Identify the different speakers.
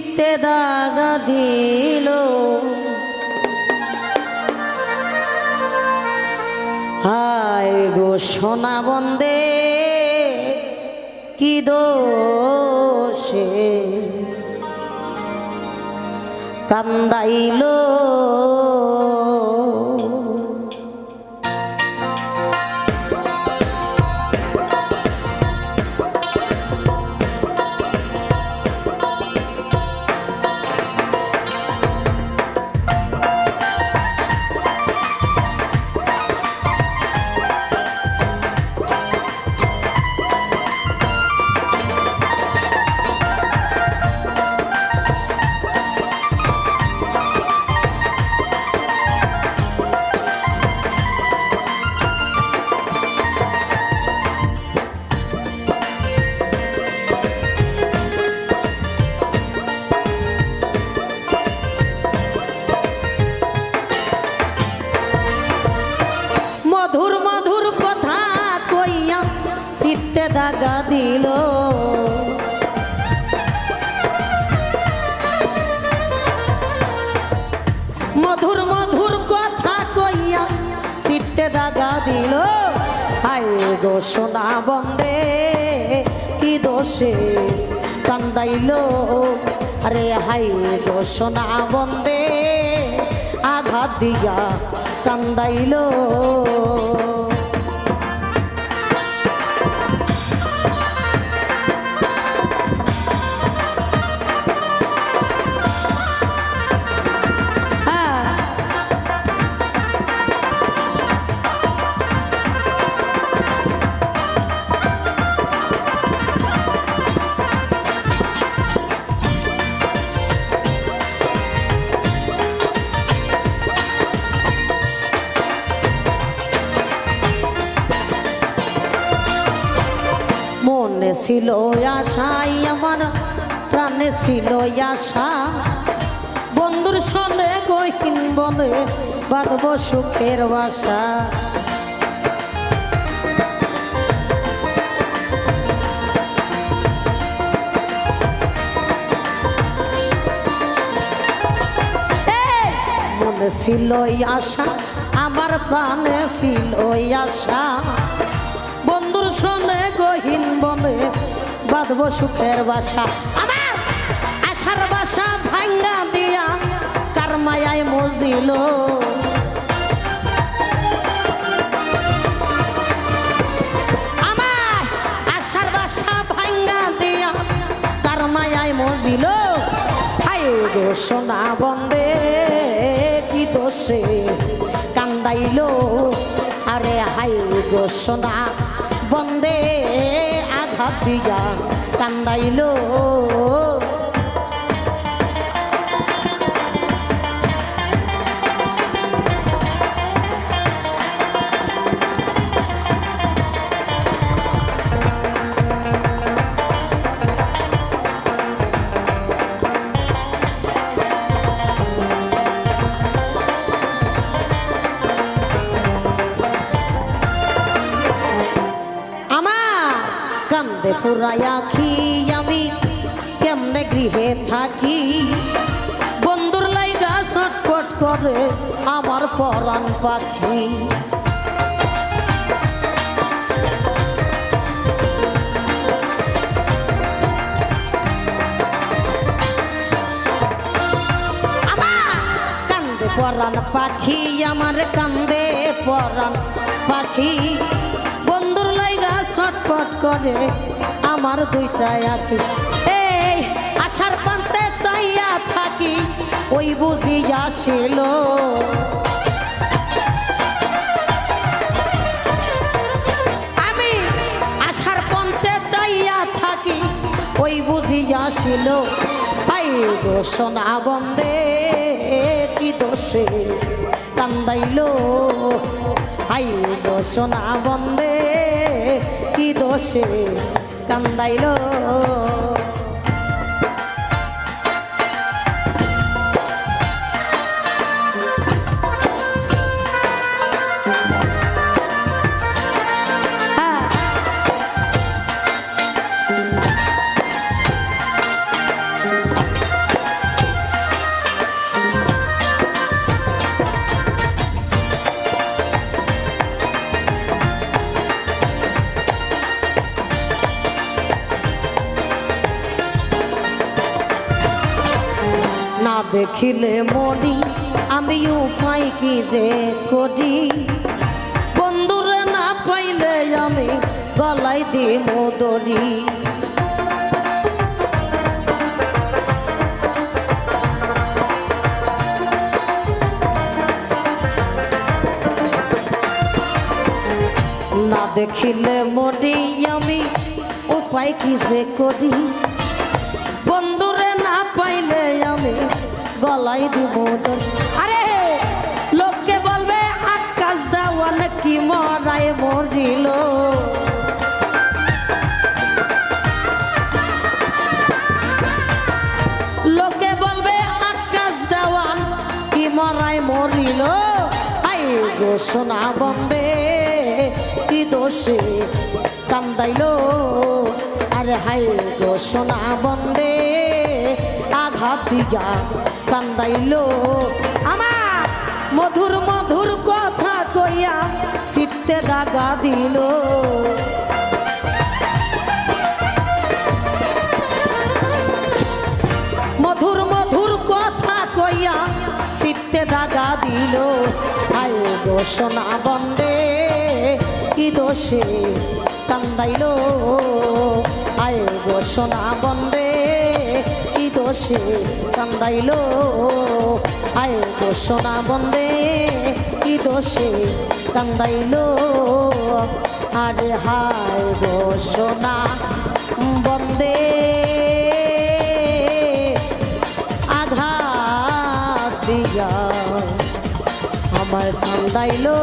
Speaker 1: চিত্তে দাগা দিল। হায় গো সোনা বন্দে কি দোষে? কান্দাইলো দাগা দিল। মধুর মধুর কথা কইয়া চিত্তে দাগা দিল। হায় গো সোনা বন্দে, কি দোষে কান্দাইল। আরে হাই গো সোনা বন্দে, আঘাত দিয়া কান্দাইল। মনে ছিল আশাই, আমার প্রাণে ছিল আশা। বন্ধুর সঙ্গে গহিন বলে বাঁধব সুখের বাসা। ছিল আশা, আমার প্রাণে ছিল আশা। বন্ধুর সঙ্গে গহীন বাঁধব সুখের বাসা। আমার আশার বাসা ভাঙ্গা দিয়া কার মায়ায় মজিল? আশার বাসা দিয়া কার গো সোনা বন্দে, কি দোষে কান্দাইল? আরে হাই গো সোনা বন্দে। দিয়া কান্দাইল। ফুরাইয়া খি আমি, কেমনে গৃহে থাকি? বন্ধুর লাইগা ছটফট করে আমার পরাণ পাখি। পরাণ পাখি, আমার কান্দে পরাণ পাখি। বন্ধুর লাইগা ছটফট করে আমার দুইটাই আখি। এই আশার পান্তে চাইয়া থাকি, ওই বুঝি আসিল। আমি আশার পন্তে চাইয়া থাকি, ওই বুঝি আসিল। হাই গো সোনা বন্দে, কি দোষে কান্দাইল। হাই গো সোনা বন্দে, কি দোষে কান্দাইল দেখিলে মরি আমি উপায় কি যে করি? বন্ধুরে না পাইলে আমি গলাই দি মোদরি না দেখিলে মরি আমি উপায় কি যে করি? বন্ধুরে না পাইলে আমি গলাই দিব তোর আরে লোককে বলবে, আকাশ দেওয়ান কি মরায় মরিল। লোকে বলবে, আকাশ মরিল। আই গো সোনা বন্দে কি দোষে কান্দাইলো। আরে হাই গো সোনা বন্দে আঘাত কান্দাইলো। আমার মধুর মধুর কথা কইয়া চিত্তে দাগা দিল। মধুর মধুর কথা কইয়া দাগা দিল। আয় বন্দে, কি দোষে কান্দাইল। আয় সোনা বন্দে দোষে কান্দাইল। আয় সোনা বন্দে, কি দোষে কান্দাইল? আরে হায় সোনা বন্দে, আঘাত দিয়া আমার কান্দাইলো।